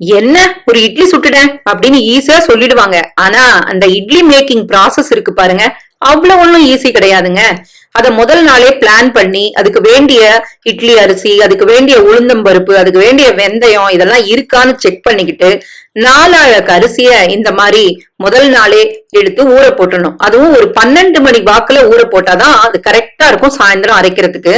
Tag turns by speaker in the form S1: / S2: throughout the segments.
S1: என்ன ஒரு இட்லி சுட்டுட்டேன் அப்படின்னு ஈஸியா சொல்லிடுவாங்க. ஆனா அந்த இட்லி மேக்கிங் ப்ராசஸ் இருக்கு பாருங்க. அவ்வளவு ஒன்றும் ஈஸி கிடையாதுங்க. அதை முதல் நாளே பிளான் பண்ணி அதுக்கு வேண்டிய இட்லி அரிசி அதுக்கு வேண்டிய உளுந்தம் பருப்பு அதுக்கு வேண்டிய வெந்தயம் இதெல்லாம் இருக்கான்னு செக் பண்ணிக்கிட்டு நாலாழக்கு அரிசிய இந்த மாதிரி முதல் நாளே எடுத்து ஊற போட்டுடணும் அதுவும் ஒரு பன்னெண்டு மணி வாக்குல ஊற போட்டாதான் அது கரெக்டா இருக்கும் சாயந்தரம் அரைக்கிறதுக்கு.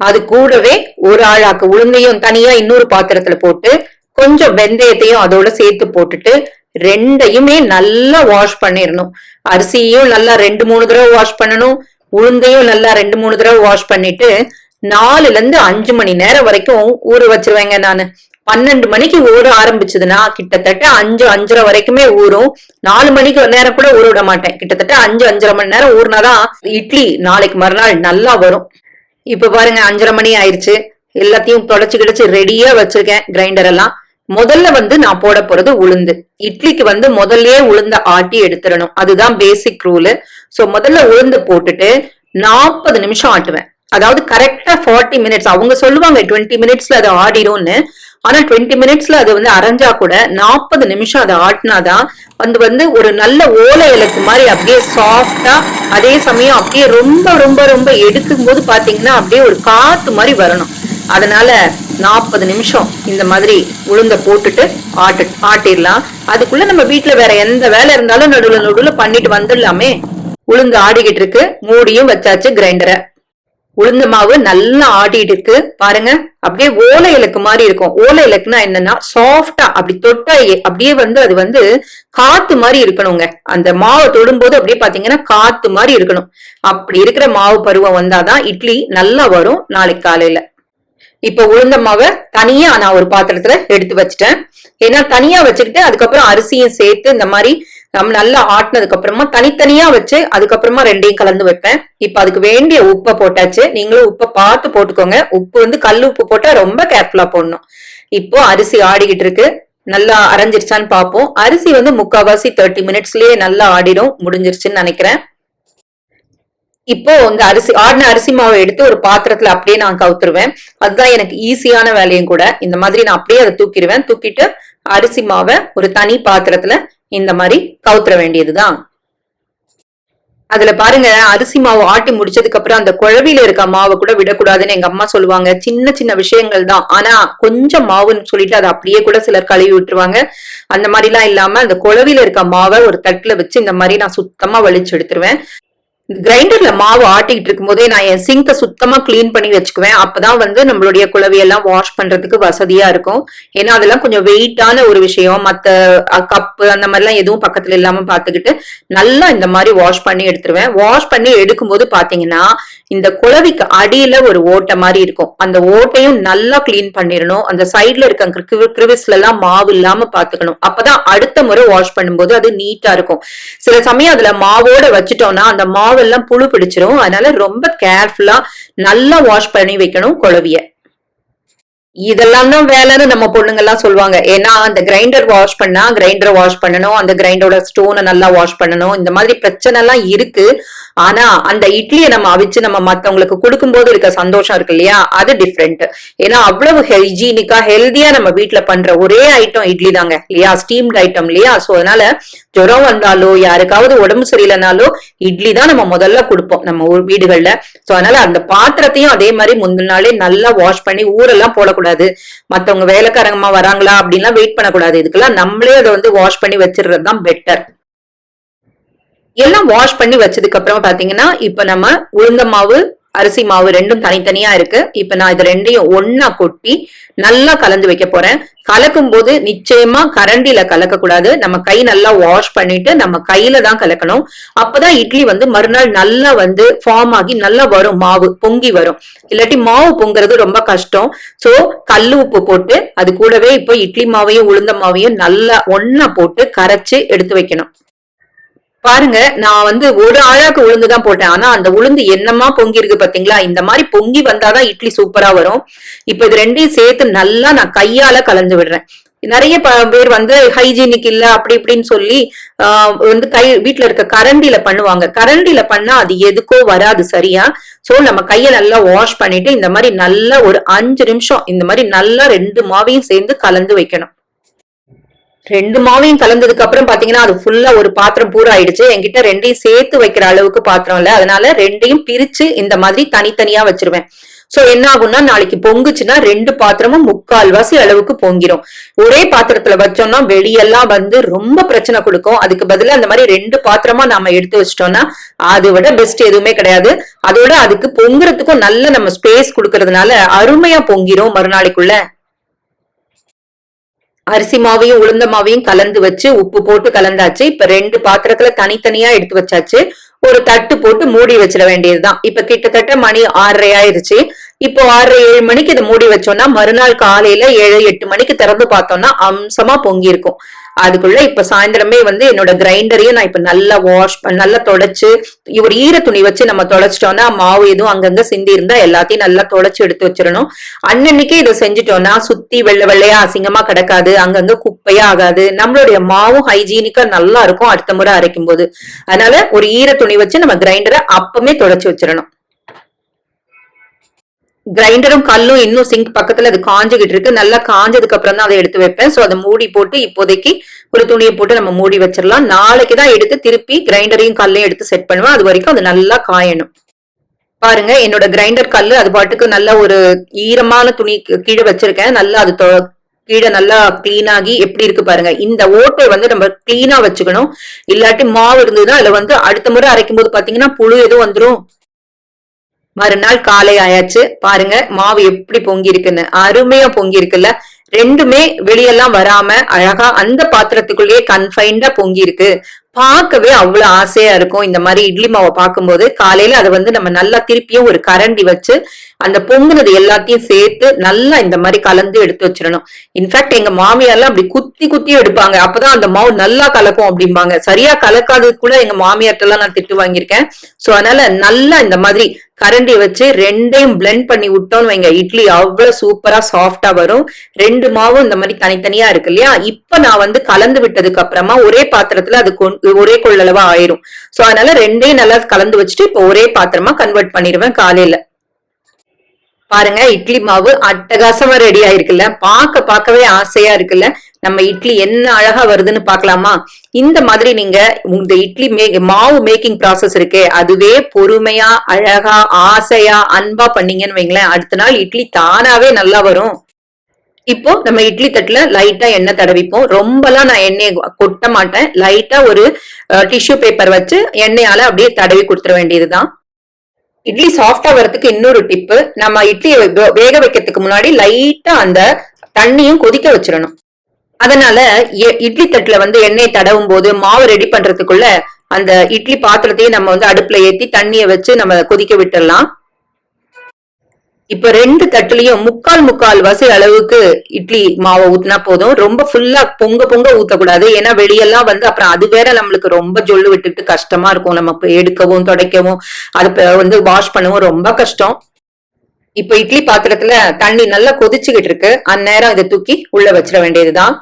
S1: அது கூடவே ஒரு ஆழாக்கு உளுந்தையும் தனியா இன்னொரு பாத்திரத்துல போட்டு கொஞ்சம் வெந்தயத்தையும் அதோட சேர்த்து போட்டுட்டு ரெண்டையுமே நல்லா வாஷ் பண்ணிடணும் அரிசியும் நல்லா ரெண்டு மூணு தடவை வாஷ் பண்ணணும். உளுந்தையும் நல்லா ரெண்டு மூணு தடவை வாஷ் பண்ணிட்டு நாலுல இருந்து அஞ்சு மணி நேரம் வரைக்கும் ஊற வச்சிருவேங்க நானு. பன்னெண்டு மணிக்கு ஊற ஆரம்பிச்சதுன்னா கிட்டத்தட்ட அஞ்சு அஞ்சரை வரைக்குமே ஊறும். நாலு மணிக்கு நேரம் கூட ஊற விட மாட்டேன். கிட்டத்தட்ட அஞ்சு அஞ்சரை மணி நேரம் ஊறினாதான் இட்லி நாளைக்கு மறுநாள் நல்லா வரும். இப்ப பாருங்க அஞ்சரை மணி ஆயிடுச்சு எல்லாத்தையும் தொடச்சு கிடச்சு ரெடியா வச்சிருக்கேன் கிரைண்டர் எல்லாம். முதல்ல வந்து நான் போட போறது உளுந்து. இட்லிக்கு வந்து முதல்லயே உளுந்த ஆட்டி எடுத்துடணும். அதுதான் பேசிக் ரூலு ஸோ முதல்ல உளுந்து போட்டுட்டு நாற்பது நிமிஷம் ஆட்டுவேன். அதாவது கரெக்டா ஃபார்ட்டி மினிட்ஸ் அவங்க சொல்லுவாங்க டுவெண்ட்டி மினிட்ஸ்ல அது ஆடிடும்னு. ஆனா டுவெண்ட்டி மினிட்ஸ்ல அது வந்து அரைஞ்சா கூட நாற்பது நிமிஷம் அதை ஆட்டினாதான் வந்து வந்து ஒரு நல்ல ஓலை இலக்கு மாதிரி அப்படியே சாஃப்டா அதே சமயம் அப்படியே ரொம்ப ரொம்ப ரொம்ப எடுக்கும் போது பாத்தீங்கன்னா அப்படியே ஒரு காத்து மாதிரி வரணும். அதனால நாற்பது நிமிஷம் இந்த மாதிரி உளுந்த போட்டுட்டு ஆட்டு ஆட்டிடலாம். அதுக்குள்ள நம்ம வீட்டுல வேற எந்த வேலை இருந்தாலும் நடுவுல நடுவுல பண்ணிட்டு வந்துடலாமே. உளுந்து ஆடிக்கிட்டு இருக்கு. மூடியும் வச்சாச்சு கிரைண்டரை. உளுந்த மாவு நல்லா ஆடிட்டு இருக்கு. பாருங்க அப்படியே ஓலை இலக்கு மாதிரி இருக்கும். ஓலை இலக்குனா என்னன்னா சாஃப்டா அப்படி தொட்டா அப்படியே வந்து அது வந்து காத்து மாதிரி இருக்கணுங்க. அந்த மாவை தொடும்போது அப்படியே பாத்தீங்கன்னா காத்து மாதிரி இருக்கணும். அப்படி இருக்கிற மாவு பருவம் வந்தாதான் இட்லி நல்லா வரும் நாளைக்கு காலையில. இப்ப உளுந்த மாவை தனியா நான் ஒரு பாத்திரத்துல எடுத்து வச்சுட்டேன். ஏன்னா தனியா வச்சுக்கிட்டு அதுக்கப்புறம் அரிசியும் சேர்த்து இந்த மாதிரி நம்ம நல்லா ஆட்டினதுக்கு அப்புறமா தனித்தனியா வச்சு அதுக்கப்புறமா ரெண்டையும் கலந்து வைப்பேன். இப்ப அதுக்கு வேண்டிய உப்பை போட்டாச்சு. நீங்களும் உப்பை பார்த்து போட்டுக்கோங்க. உப்பு வந்து கல் உப்பு போட்டா ரொம்ப கேர்ஃபுல்லா போடணும். இப்போ அரிசி ஆடிக்கிட்டு இருக்கு. நல்லா அரைஞ்சிருச்சான்னு பார்ப்போம். அரிசி வந்து முக்காவாசி தேர்ட்டி மினிட்ஸ்லயே நல்லா ஆடிடும் முடிஞ்சிருச்சுன்னு நினைக்கிறேன். இப்போ இந்த அரிசி ஆடின அரிசி மாவை எடுத்து ஒரு பாத்திரத்துல அப்படியே நான் கவுத்துருவேன். அதுதான் எனக்கு ஈஸியான வேலையும் கூட. இந்த மாதிரி நான் அப்படியே அதை தூக்கிடுவேன். தூக்கிட்டு அரிசி மாவை ஒரு தனி பாத்திரத்துல இந்த மாதிரி கவுத்துற வேண்டியதுதான். அதுல பாருங்க அரிசி மாவு ஆட்டி முடிச்சதுக்கு அப்புறம் அந்த குழவில இருக்க மாவை கூட விடக்கூடாதுன்னு எங்க அம்மா சொல்லுவாங்க. சின்ன சின்ன விஷயங்கள் தான். ஆனா கொஞ்சம் மாவுன்னு சொல்லிட்டு அதை அப்படியே கூட சிலர் கழுவி விட்டுருவாங்க. அந்த மாதிரி எல்லாம் இல்லாம அந்த குழவில இருக்க மாவை ஒரு தட்டுல வச்சு இந்த மாதிரி நான் சுத்தமா வலிச்சு எடுத்துருவேன். கிரைண்டர்ல மாவு ஆட்டிக்கிட்டு இருக்கும் போதே நான் என் சிங்கை சுத்தமா கிளீன் பண்ணி வச்சுக்குவேன். அப்பதான் வந்து நம்மளுடைய குழவையெல்லாம் வாஷ் பண்றதுக்கு வசதியா இருக்கும். ஏன்னா அதெல்லாம் கொஞ்சம் வெயிட்டான ஒரு விஷயம். மத்த கப்பு அந்த மாதிரிலாம் எதுவும் பக்கத்துல இல்லாம பாத்துக்கிட்டு நல்லா இந்த மாதிரி வாஷ் பண்ணி எடுத்துருவேன். வாஷ் பண்ணி எடுக்கும்போது பாத்தீங்கன்னா இந்த குழவிக்கு அடியில ஒரு ஓட்டை மாதிரி இருக்கும். அந்த ஓட்டையும் நல்லா கிளீன் பண்ணிடணும். அந்த சைட்ல இருக்க கிரிவிஸ்ல எல்லாம் மாவு இல்லாம பாத்துக்கணும். அப்பதான் அடுத்த முறை வாஷ் பண்ணும்போது அது நீட்டா இருக்கும். சில சமயம் அதுல மாவோட வச்சுட்டோம்னா அந்த மாவெல்லாம் புழு பிடிச்சிரும். அதனால ரொம்ப கேர்ஃபுல்லா நல்லா வாஷ் பண்ணி வைக்கணும் குழவிய. இதெல்லாம் தான் வேலைன்னு நம்ம பொண்ணுங்க எல்லாம் சொல்லுவாங்க. ஏன்னா அந்த கிரைண்டர் வாஷ் பண்ணா கிரைண்டர் வாஷ் பண்ணணும் அந்த கிரைண்டரோட ஸ்டோனை நல்லா வாஷ் பண்ணணும் இந்த மாதிரி பிரச்சனை எல்லாம் இருக்கு. ஆனா அந்த இட்லியை நம்ம அவிச்சு நம்ம மத்தவங்களுக்கு கொடுக்கும்போது இருக்க சந்தோஷம் இருக்கு இல்லையா? அது டிஃப்ரெண்ட் ஏன்னா அவ்வளவு ஹைஜீனிக்கா ஹெல்தியா நம்ம வீட்டுல பண்ற ஒரே ஐட்டம் இட்லி தாங்க இல்லையா? ஸ்டீம்ட் ஐட்டம் இல்லையா? சோ அதனால ஜுரம் வந்தாலோ யாருக்காவது உடம்பு சரியில்லைனாலோ இட்லி தான் நம்ம முதல்ல கொடுப்போம் நம்ம ஊர் வீடுகள்ல. சோ அதனால அந்த பாத்திரத்தையும் அதே மாதிரி முந்தின நாளே நல்லா வாஷ் பண்ணி ஊரெல்லாம் போடக்கூடாது. மத்தவங்க வேலைக்காரங்கம்மா வராங்களா அப்படின்லாம் வெயிட் பண்ணக்கூடாது. இதுக்கெல்லாம் நம்மளே அதை வந்து வாஷ் பண்ணி வச்சிடுறது தான் பெட்டர் எல்லாம் வாஷ் பண்ணி வச்சதுக்கு அப்புறமா பாத்தீங்கன்னா இப்ப நம்ம உளுந்த மாவு அரிசி மாவு ரெண்டும் தனித்தனியா இருக்கு. இப்ப நான் இது ரெண்டையும் ஒன்னா கொட்டி நல்லா கலந்து வைக்க போறேன். கலக்கும் போது நிச்சயமா கரண்டில கலக்க கூடாது நம்ம கை நல்லா வாஷ் பண்ணிட்டு நம்ம கையில தான் கலக்கணும். அப்பதான் இட்லி வந்து மறுநாள் நல்லா வந்து ஃபார்ம் ஆகி நல்லா வரும். மாவு பொங்கி வரும். இல்லாட்டி மாவு பொங்குறது ரொம்ப கஷ்டம். சோ கல்லு உப்பு போட்டு அது கூடவே இப்போ இட்லி மாவையும் உளுந்த மாவையும் நல்லா ஒன்னா போட்டு கரைச்சு எடுத்து வைக்கணும். பாருங்க நான் வந்து ஒரு ஆழாக்கு உளுந்து தான் போட்டேன். ஆனா அந்த உளுந்து என்னமா பொங்கி இருக்கு பாத்தீங்களா? இந்த மாதிரி பொங்கி வந்தாதான் இட்லி சூப்பரா வரும். இப்ப இது ரெண்டையும் சேர்த்து நல்லா நான் கையால கலந்து விடுறேன். நிறைய ப- பேர் வந்து ஹைஜீனிக் இல்ல அப்படி இப்படின்னு சொல்லி ஆஹ் வந்து கை வீட்ல இருக்க கரண்டில பண்ணுவாங்க. கரண்டில பண்ணா அது எதுக்கோ வராது சரியா? சோ நம்ம கையை நல்லா வாஷ் பண்ணிட்டு இந்த மாதிரி நல்லா ஒரு அஞ்சு நிமிஷம் இந்த மாதிரி நல்லா ரெண்டு மாவையும் சேர்ந்து கலந்து வைக்கணும். ரெண்டு மாவையும் கலந்ததுக்கு அப்புறம் பாத்தீங்கன்னா அது ஃபுல்லா ஒரு பாத்திரம் பூரா ஆயிடுச்சு. என்கிட்ட ரெண்டையும் சேர்த்து வைக்கிற அளவுக்கு பாத்திரம் இல்ல. அதனால ரெண்டையும் பிரிச்சு இந்த மாதிரி தனித்தனியா வச்சிருவேன். சோ என்ன ஆகும்னா நாளைக்கு பொங்குச்சுன்னா ரெண்டு பாத்திரமும் முக்கால்வாசி அளவுக்கு பொங்கிரும். ஒரே பாத்திரத்துல வச்சோம்னா வெளியெல்லாம் வந்து ரொம்ப பிரச்சனை கொடுக்கும். அதுக்கு பதிலா அந்த மாதிரி ரெண்டு பாத்திரமா நாம எடுத்து வச்சிட்டோம்னா அதை விட பெஸ்ட் எதுவுமே கிடையாது. அதோட அதுக்கு பொங்குறதுக்கும் நல்ல நம்ம ஸ்பேஸ் கொடுக்கறதுனால அருமையா பொங்கிரும் மறுநாளைக்குள்ள. அரிசி மாவையும் உளுந்த மாவையும் கலந்து வச்சு உப்பு போட்டு கலந்தாச்சு. இப்ப ரெண்டு பாத்திரத்துல தனித்தனியா எடுத்து வச்சாச்சு. ஒரு தட்டு போட்டு மூடி வச்சிட வேண்டியதுதான். இப்ப கிட்டத்தட்ட மணி ஆறரை ஆயிருச்சு. இப்போ ஆறரை ஏழு மணிக்கு இதை மூடி வச்சோம்னா மறுநாள் காலையில ஏழு எட்டு மணிக்கு திறந்து பார்த்தோம்னா அம்சமா பொங்கி இருக்கும் அதுக்குள்ள இப்ப சாயந்தரமே வந்து என்னோட கிரைண்டரையும் நான் இப்ப நல்லா வாஷ் நல்லா தொடச்சு ஒரு ஈர துணி வச்சு நம்ம தொடச்சிட்டோம்னா மாவு எதுவும் அங்கங்க சிந்தி இருந்தா எல்லாத்தையும் நல்லா தொடச்சு எடுத்து வச்சிடணும். அன்னன்னைக்கே இதை செஞ்சுட்டோம்னா சுத்தி வெள்ளை வெள்ளையா அசிங்கமா கிடக்காது அங்கங்க குப்பையா ஆகாது. நம்மளுடைய மாவும் ஹைஜீனிக்கா நல்லா இருக்கும் அடுத்த முறை அரைக்கும் போது அதனால ஒரு ஈர துணி வச்சு நம்ம கிரைண்டரை அப்பமே தொடச்சு வச்சிடணும். கிரைண்டரும் கல்லும் இன்னும் சிங்க் பக்கத்துல அது காஞ்சுகிட்டு இருக்கு. நல்லா காஞ்சதுக்கு அப்புறம் தான் அதை எடுத்து வைப்பேன். சோ அதை மூடி போட்டு இப்போதைக்கு ஒரு துணியை போட்டு நம்ம மூடி வச்சிடலாம். நாளைக்கு தான் எடுத்து திருப்பி கிரைண்டரையும் கல்லையும் எடுத்து செட் பண்ணுவேன். அது வரைக்கும் அது நல்லா காயணும். பாருங்க என்னோட கிரைண்டர் கல் அது பாட்டுக்கு நல்ல ஒரு ஈரமான துணி கீழே வச்சிருக்கேன். நல்லா அது கீழே நல்லா கிளீன் ஆகி எப்படி இருக்கு பாருங்க. இந்த ஓட்டை வந்து நம்ம கிளீனா வச்சுக்கணும். இல்லாட்டி மாவு இருந்ததுன்னா அதுல வந்து அடுத்த முறை அரைக்கும் போது பாத்தீங்கன்னா புழு எதுவும் வந்துடும் மறுநாள் காலை ஆயாச்சு. பாருங்க மாவு எப்படி பொங்கி இருக்குன்னு அருமையா பொங்கி இருக்குல்ல ரெண்டுமே வெளியெல்லாம் வராம அழகா அந்த பாத்திரத்துக்குள்ளேயே கன்ஃபைன்டா பொங்கி இருக்கு பார்க்கவே அவ்வளவு ஆசையா இருக்கும். இந்த மாதிரி இட்லி மாவை பார்க்கும்போது காலையில அதை வந்து நம்ம நல்லா திருப்பியும் ஒரு கரண்டி வச்சு அந்த பொங்குனது எல்லாத்தையும் சேர்த்து நல்லா இந்த மாதிரி கலந்து எடுத்து வச்சிடணும். இன்ஃபேக்ட் எங்க மாமியார்லாம் அப்படி குத்தி குத்தி எடுப்பாங்க. அப்பதான் அந்த மாவு நல்லா கலக்கும் அப்படிம்பாங்க. சரியா கலக்காதது கூட எங்க மாமியார்ட்டெல்லாம் நான் திட்டு வாங்கியிருக்கேன். சோ அதனால நல்லா இந்த மாதிரி கரண்டி வச்சு ரெண்டையும் பிளெண்ட் பண்ணி விட்டோம்னு வைங்க. இட்லி அவ்வளவு சூப்பரா சாஃப்டா வரும். ரெண்டு மாவும் இந்த மாதிரி தனித்தனியா இருக்கு இல்லையா? இப்ப நான் வந்து கலந்து விட்டதுக்கு அப்புறமா ஒரே பாத்திரத்துல அது ஒரே கொள்ளளவா ஆயிரும். சோ அதனால ரெண்டையும் நல்லா கலந்து வச்சுட்டு இப்ப ஒரே பாத்திரமா கன்வெர்ட் பண்ணிடுவேன் காலையில. பாருங்க இட்லி மாவு அட்டகாசமா ரெடி ஆயிருக்குல்ல. பாக்க பார்க்கவே ஆசையா இருக்குல்ல. நம்ம இட்லி என்ன அழகா வருதுன்னு பாக்கலாமா இந்த மாதிரி நீங்க இந்த இட்லி மாவு மேக்கிங் ப்ராசஸ் இருக்கே அதுவே பொறுமையா அழகா ஆசையா அன்பா பண்ணீங்கன்னு வைங்களேன் அடுத்த நாள் இட்லி தானாவே நல்லா வரும். இப்போ நம்ம இட்லி தட்டுல லைட்டா எண்ணெய் தடவிப்போம். ரொம்பலாம் நான் எண்ணெய் கொட்ட மாட்டேன். லைட்டா ஒரு டிஷ்யூ பேப்பர் வச்சு எண்ணெயால அப்படியே தடவி கொடுத்துட வேண்டியதுதான். இட்லி சாஃப்டா வரதுக்கு இன்னொரு டிப்பு நம்ம இட்லியை வேக வைக்கிறதுக்கு முன்னாடி லைட்டா அந்த தண்ணியும் கொதிக்க வச்சிடணும். அதனால இட்லி தட்டுல வந்து எண்ணெய் தடவும் போது மாவு ரெடி பண்றதுக்குள்ள அந்த இட்லி பாத்திரத்தையும் நம்ம வந்து அடுப்புல ஏத்தி தண்ணியை வச்சு நம்ம கொதிக்க விட்டுடலாம் இப்ப ரெண்டு தட்டுலயும் முக்கால் முக்கால் வசை அளவுக்கு இட்லி மாவை ஊத்தினா போதும். ரொம்ப ஃபுல்லா பொங்க பொங்க ஊத்தக்கூடாது. ஏன்னா வெளியெல்லாம் வந்து அப்புறம் அது வேற நம்மளுக்கு ரொம்ப ஜொல்லு விட்டுட்டு கஷ்டமா இருக்கும். நம்ம எடுக்கவும் துடைக்கவும் அது வந்து வாஷ் பண்ணவும் ரொம்ப கஷ்டம். இப்ப இட்லி பாத்திரத்துல தண்ணி நல்லா கொதிச்சுக்கிட்டு இருக்கு. அந்நேரம் இதை தூக்கி உள்ள வச்சிட வேண்டியதுதான்.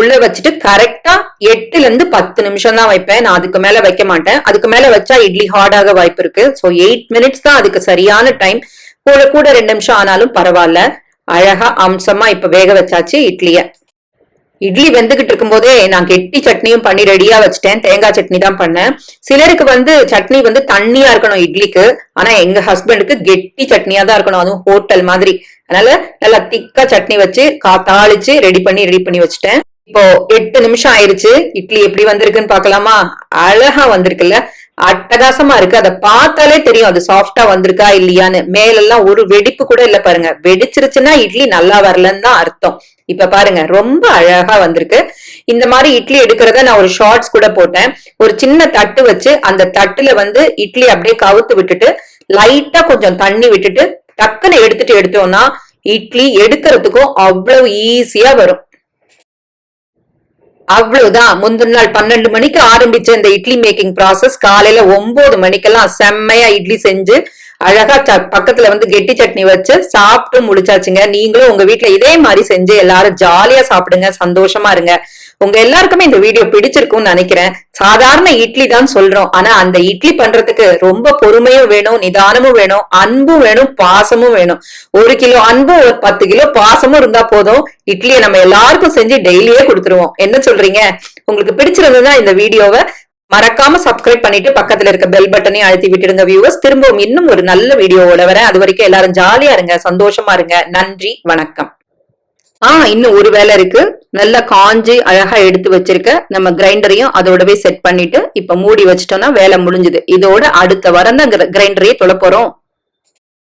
S1: உள்ள வச்சுட்டு கரெக்டா எட்டுல இருந்து பத்து நிமிஷம் தான் வைப்பேன். நான் அதுக்கு மேல வைக்க மாட்டேன். அதுக்கு மேல வச்சா இட்லி ஹார்டாக வாய்ப்பு இருக்கு. ஸோ எயிட் மினிட்ஸ் தான் அதுக்கு சரியான டைம் கூட கூட ரெண்டு நிமிஷம் ஆனாலும் பரவாயில்ல. அழகா அம்சமா இப்ப வேக வச்சாச்சு இட்லிய. இட்லி வெந்துகிட்டு இருக்கும் போதே நான் கெட்டி சட்னியும் பண்ணி ரெடியா வச்சுட்டேன். தேங்காய் சட்னி தான் பண்ணேன். சிலருக்கு வந்து சட்னி வந்து தண்ணியா இருக்கணும் இட்லிக்கு. ஆனா எங்க ஹஸ்பண்டுக்கு கெட்டி சட்னியா தான் இருக்கணும். அதுவும் ஹோட்டல் மாதிரி. அதனால நல்லா திக்கா சட்னி வச்சு கா தாளிச்சு ரெடி பண்ணி ரெடி பண்ணி வச்சுட்டேன். இப்போ எட்டு நிமிஷம் ஆயிருச்சு. இட்லி எப்படி வந்திருக்குன்னு பாக்கலாமா அழகா வந்திருக்குல்ல? அட்டகாசமா இருக்கு. அதை பார்த்தாலே தெரியும் அது சாஃப்டா வந்திருக்கா இல்லையான்னு. மேலெல்லாம் ஒரு வெடிப்பு கூட இல்ல பாருங்க. வெடிச்சிருச்சுன்னா இட்லி நல்லா வரலன்னு தான் அர்த்தம். இப்ப பாருங்க ரொம்ப அழகா வந்திருக்கு. இந்த மாதிரி இட்லி எடுக்கிறத நான் ஒரு ஷார்ட்ஸ் கூட போட்டேன். ஒரு சின்ன தட்டு வச்சு அந்த தட்டுல வந்து இட்லி அப்படியே கவுத்து விட்டுட்டு லைட்டா கொஞ்சம் தண்ணி விட்டுட்டு டக்குன்னு எடுத்துட்டு எடுத்தோம்னா இட்லி எடுக்கிறதுக்கும் அவ்வளவு ஈஸியா வரும். அவ்வளவுதான். முந்தின நாள் பன்னெண்டு மணிக்கு ஆரம்பிச்ச இந்த இட்லி மேக்கிங் ப்ராசஸ் காலையில ஒன்பது மணிக்கெல்லாம் செம்மையா இட்லி செஞ்சு அழகா பக்கத்துல வந்து கெட்டி சட்னி வச்சு சாப்பிட்டு முடிச்சாச்சுங்க. நீங்களும் உங்க வீட்டுல இதே மாதிரி செஞ்சு எல்லாரும் ஜாலியா சாப்பிடுங்க. சந்தோஷமா இருங்க. உங்க எல்லாருக்குமே இந்த வீடியோ பிடிச்சிருக்கும்னு நினைக்கிறேன். சாதாரண இட்லி தான் சொல்றோம். ஆனா அந்த இட்லி பண்றதுக்கு ரொம்ப பொறுமையும் வேணும் நிதானமும் வேணும் அன்பும் வேணும் பாசமும் வேணும். ஒரு கிலோ அன்பும் ஒரு பத்து கிலோ பாசமும் இருந்தா போதும். இட்லியை நம்ம எல்லாருக்கும் செஞ்சு டெய்லியே கொடுத்துருவோம். என்ன சொல்றீங்க? உங்களுக்கு பிடிச்சிருந்ததுன்னா இந்த வீடியோவை மறக்காம சப்ஸ்கிரைப் பண்ணிட்டு பக்கத்துல இருக்க பெல் பட்டனையும் அழுத்தி விட்டுடுங்க வியூவர்ஸ் திரும்பவும் இன்னும் ஒரு நல்ல வீடியோவோட வரேன். அது வரைக்கும் எல்லாரும் ஜாலியா இருங்க சந்தோஷமா இருங்க. நன்றி வணக்கம். ஆஹ் இன்னும் ஒரு வேலை இருக்கு. நல்லா காஞ்சி அழகா எடுத்து வச்சிருக்க நம்ம கிரைண்டரையும் அதோடவே செட் பண்ணிட்டு இப்ப மூடி வச்சிட்டோம்னா வேலை முடிஞ்சுது. இதோட அடுத்த வாரம் தான் கிரைண்டரையே தொலை போறோம்.